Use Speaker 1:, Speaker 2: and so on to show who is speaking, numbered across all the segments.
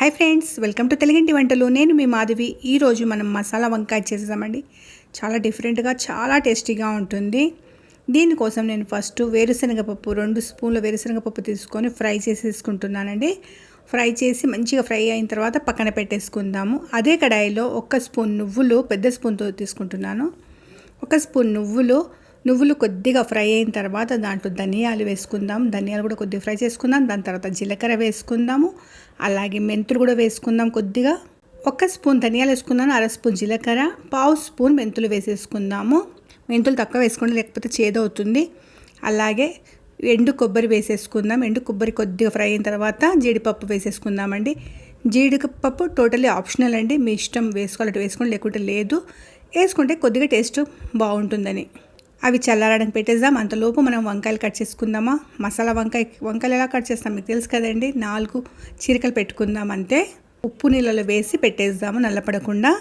Speaker 1: Hi friends welcome to తెలుగింటి వంటలు. నేను మీ మాధవి. ఈరోజు మనం మసాలా వంకాయ చేసేసామండి. చాలా డిఫరెంట్గా చాలా టేస్టీగా ఉంటుంది. దీనికోసం నేను ఫస్ట్ వేరుశనగపప్పు రెండు స్పూన్ల వేరుశనగపప్పు తీసుకొని ఫ్రై చేసేసుకుంటున్నానండి. ఫ్రై చేసి మంచిగా ఫ్రై అయిన తర్వాత పక్కన పెట్టేసుకుందాము. అదే కడాయిలో ఒక స్పూన్ నువ్వులు పెద్ద స్పూన్తో తీసుకుంటున్నాను. ఒక స్పూన్ నువ్వులు నువ్వులు కొద్దిగా ఫ్రై అయిన తర్వాత దాంట్లో ధనియాలు వేసుకుందాం. ధనియాలు కూడా కొద్దిగా ఫ్రై చేసుకుందాం. దాని తర్వాత జీలకర్ర వేసుకుందాము. అలాగే మెంతులు కూడా వేసుకుందాం కొద్దిగా. ఒక స్పూన్ ధనియాలు వేసుకున్నాను అర స్పూన్ జీలకర్ర. పావు స్పూన్ మెంతులు వేసేసుకుందాము. మెంతులు తక్కువ వేసుకోండి లేకపోతే చేదవుతుంది. అలాగే ఎండు కొబ్బరి వేసేసుకుందాం. ఎండు కొబ్బరి కొద్దిగా ఫ్రై అయిన తర్వాత జీడిపప్పు వేసేసుకుందామండి. జీడిపప్పు టోటలీ ఆప్షనల్ అండి. మీ ఇష్టం వేసుకోవాలంటే వేసుకోండి లేకుంటే లేదు. వేసుకుంటే కొద్దిగా టేస్ట్ బాగుంటుందని. అవి చల్లారడానికి పెట్టేద్దాం. అంతలోపు మనం వంకాయలు కట్ చేసుకుందామా? మసాలా వంకాయ వంకాయలు ఎలా కట్ చేస్తాం మీకు తెలుసు కదండి? నాలుగు చీరికలు పెట్టుకుందాం అంతే. ఉప్పు నీళ్ళలో వేసి పెట్టేద్దాము నల్లపడకుండా.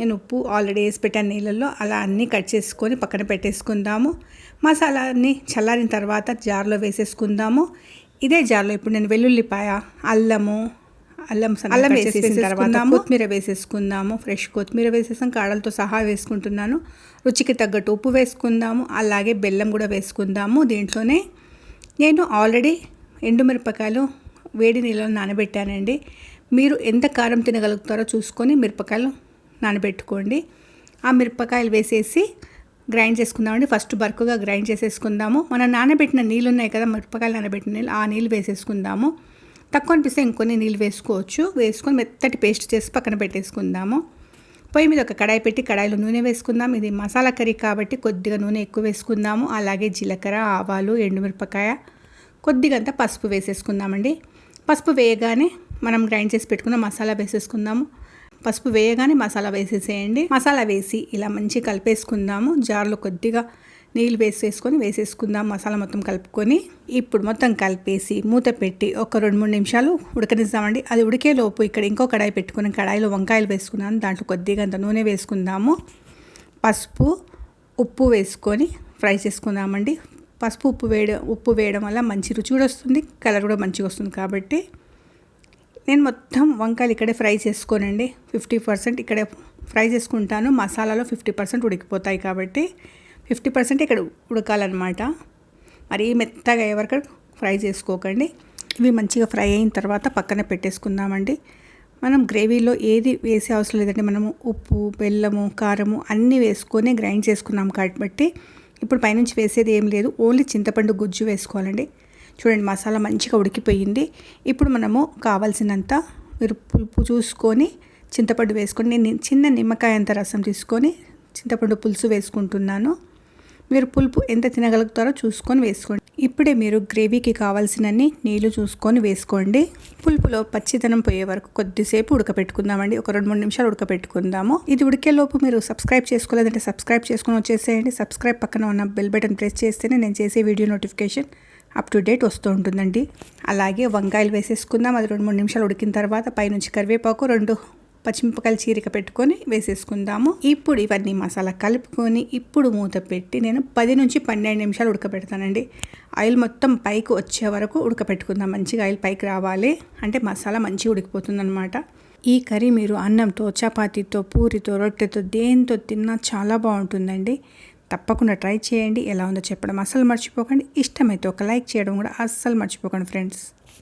Speaker 1: నేను ఉప్పు ఆల్రెడీ వేసి పెట్టాను నీళ్ళల్లో. అలా అన్నీ కట్ చేసుకొని పక్కన పెట్టేసుకుందాము. మసాలాన్ని చల్లారిన తర్వాత జార్లో వేసేసుకుందాము. ఇదే జార్లో ఇప్పుడు నేను వెల్లుల్లిపాయ అల్లము అల్లం అల్లం వేసేసిన తర్వాత కొత్తిమీర వేసేసుకుందాము. ఫ్రెష్ కొత్తిమీర వేసేసాం. కాడలతో సహా వేసుకుంటున్నాను. రుచికి తగ్గట్టు ఉప్పు వేసుకుందాము. అలాగే బెల్లం కూడా వేసుకుందాము. దీంట్లోనే నేను ఆల్రెడీ ఎండుమిరపకాయలు వేడి నీళ్ళలో నానబెట్టానండి. మీరు ఎంత కారం తినగలుగుతారో చూసుకొని మిరపకాయలు నానబెట్టుకోండి. ఆ మిరపకాయలు వేసేసి గ్రైండ్ చేసుకుందామండి. ఫస్ట్ బర్కుగా గ్రైండ్ చేసేసుకుందాము. మనం నానబెట్టిన నీళ్ళు ఉన్నాయి కదా మిరపకాయలు నానబెట్టిన నీళ్ళు ఆ నీళ్ళు వేసేసుకుందాము. తక్కువ అనిపిస్తే ఇంకొన్ని నీళ్ళు వేసుకోవచ్చు. వేసుకొని మెత్తటి పేస్ట్ చేసి పక్కన పెట్టేసుకుందాము. పొయ్యి మీద ఒక కడాయి పెట్టి కడాయిలో నూనె వేసుకుందాం. ఇది మసాలా కర్రీ కాబట్టి కొద్దిగా నూనె ఎక్కువ వేసుకుందాము. అలాగే జీలకర్ర ఆవాలు ఎండుమిరపకాయ కొద్దిగా అంతా పసుపు వేసేసుకుందామండి. పసుపు వేయగానే మనం గ్రైండ్ చేసి పెట్టుకున్న మసాలా వేసేసుకుందాము. పసుపు వేయగానే మసాలా వేసేసేయండి. మసాలా వేసి ఇలా మంచి కలిపేసుకుందాము. జార్లో కొద్దిగా నీళ్ళు వేసేసుకొని వేసేసుకుందాం మసాలా మొత్తం కలుపుకొని. ఇప్పుడు మొత్తం కలిపేసి మూత పెట్టి ఒక రెండు మూడు నిమిషాలు ఉడకనిస్తామండి. అది ఉడికే లోపు ఇక్కడ ఇంకో కడాయి పెట్టుకుని కడాయిలో వంకాయలు వేసుకున్నాను. దాంట్లో కొద్దిగా అంత నూనె వేసుకుందాము. పసుపు ఉప్పు వేసుకొని ఫ్రై చేసుకుందామండి. పసుపు ఉప్పు వేయడం ఉప్పు వేయడం వల్ల మంచి రుచి కూడా వస్తుంది కలర్ కూడా మంచిగా వస్తుంది కాబట్టి. నేను మొత్తం వంకాయలు ఇక్కడే ఫ్రై చేసుకోనండి. ఫిఫ్టీ పర్సెంట్ ఇక్కడే ఫ్రై చేసుకుంటాను. మసాలాలో ఫిఫ్టీ పర్సెంట్ ఉడికిపోతాయి కాబట్టి. ఫిఫ్టీ పర్సెంట్ ఇక్కడ ఉడకాలన్నమాట. మరీ మెత్తగా అయ్యే వరకు ఫ్రై చేసుకోకండి. ఇవి మంచిగా ఫ్రై అయిన తర్వాత పక్కన పెట్టేసుకుందామండి. మనం గ్రేవీలో ఏది వేసే అవసరం లేదంటే మనము ఉప్పు బెల్లము కారము అన్నీ వేసుకొని గ్రైండ్ చేసుకున్నాం కాబట్టి ఇప్పుడు పైనుంచి వేసేది ఏం లేదు. ఓన్లీ చింతపండు గుజ్జు వేసుకోవాలండి. చూడండి మసాలా మంచిగా ఉడికిపోయింది. ఇప్పుడు మనము కావాల్సినంత మీరు పులుపు చూసుకొని చింతపండు వేసుకొని నేను చిన్న నిమ్మకాయ అంత రసం తీసుకొని చింతపండు పులుసు వేసుకుంటున్నాను. మీరు పులుపు ఎంత తినగలుగుతారో చూసుకొని వేసుకోండి. ఇప్పుడే మీరు గ్రేవీకి కావాల్సినన్ని నీళ్ళు చూసుకొని వేసుకోండి. పులుపులో పచ్చితనం పోయే వరకు కొద్దిసేపు ఉడకపెట్టుకుందామండి. ఒక రెండు మూడు నిమిషాలు ఉడకపెట్టుకుందాము. ఇది ఉడికేలోపు మీరు సబ్స్క్రైబ్ చేసుకోలేదంటే సబ్స్క్రైబ్ చేసుకొని వచ్చేసేయండి. సబ్స్క్రైబ్ పక్కన ఉన్న బెల్ బటన్ ప్రెస్ చేస్తేనే నేను చేసే video notification up to date వస్తూ ఉంటుందండి. అలాగే వంకాయలు వేసేసుకుందాం. అది రెండు మూడు నిమిషాలు ఉడికిన తర్వాత పైనుంచి కరివేపాకు రెండు పచ్చిమిరపకాయలు చీరిక పెట్టుకొని వేసేసుకుందాము. ఇప్పుడు ఇవన్నీ మసాలా కలుపుకొని ఇప్పుడు మూత పెట్టి నేను పది నుంచి పన్నెండు నిమిషాలు ఉడకబెడతానండి. ఆయిల్ మొత్తం పైకి వచ్చే వరకు ఉడకపెట్టుకుందాం మంచిగా ఆయిల్ పైకి రావాలి. అంటే మసాలా మంచిగా ఉడికిపోతుందనమాట ఈ కర్రీ మీరు అన్నంతో చపాతీతో పూరితో రొట్టెతో దేంతో తిన్నా చాలా బాగుంటుందండి. తప్పకుండా ట్రై చేయండి. ఎలా ఉందో చెప్పడం అస్సలు మర్చిపోకండి. ఇష్టమైతే ఒక లైక్ చేయడం కూడా అస్సలు మర్చిపోకండి ఫ్రెండ్స్.